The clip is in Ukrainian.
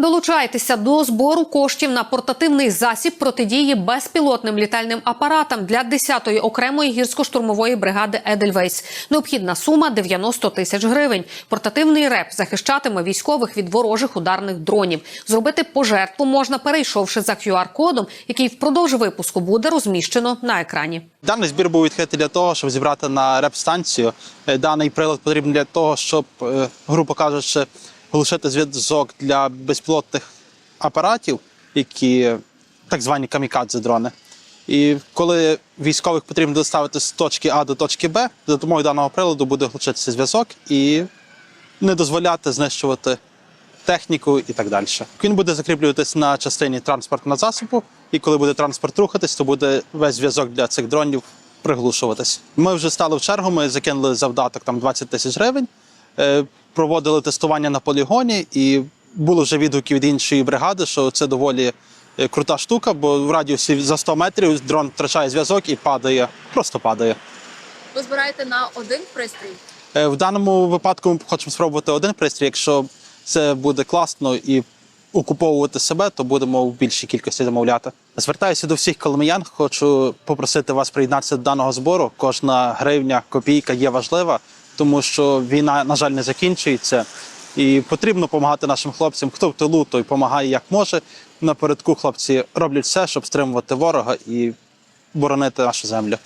Долучайтеся до збору коштів на портативний засіб протидії безпілотним літальним апаратам для 10-ї окремої гірсько-штурмової бригади Едельвейс. Необхідна сума 90 тисяч гривень. Портативний реп захищатиме військових від ворожих ударних дронів. Зробити пожертву можна, перейшовши за QR-кодом, який впродовж випуску буде розміщено на екрані. Даний збір був відкритий для того, щоб зібрати на реп-станцію. Е, Даний прилад потрібен для того, щоб, е, грубо кажучи, глушити зв'язок для безпілотних апаратів, які так звані камікадзе дрони. І коли військових потрібно доставити з точки А до точки Б, за допомогою даного приладу буде глушитися зв'язок і не дозволяти знищувати техніку і так далі. Він буде закріплюватись на частині транспортного засобу, і коли буде транспорт рухатись, то буде весь зв'язок для цих дронів приглушуватись. Ми вже стали в чергу, ми закинули завдаток там 20 тисяч гривень, е, проводили тестування на полігоні, і було вже відгуки від іншої бригади, що це доволі е, крута штука, бо в радіусі за 100 метрів дрон втрачає зв'язок і падає, просто падає. Ви збираєте на один пристрій? Е, В даному випадку ми хочемо спробувати один пристрій. Якщо це буде класно і окуповувати себе, то будемо в більшій кількості замовляти. Звертаюся до всіх коломиян. Хочу попросити вас приєднатися до даного збору. Кожна гривня, копійка є важлива, тому що війна, на жаль, не закінчується. І потрібно допомагати нашим хлопцям. Хто в тилу, той допомагає як може. Напередку хлопці роблять все, щоб стримувати ворога і боронити нашу землю.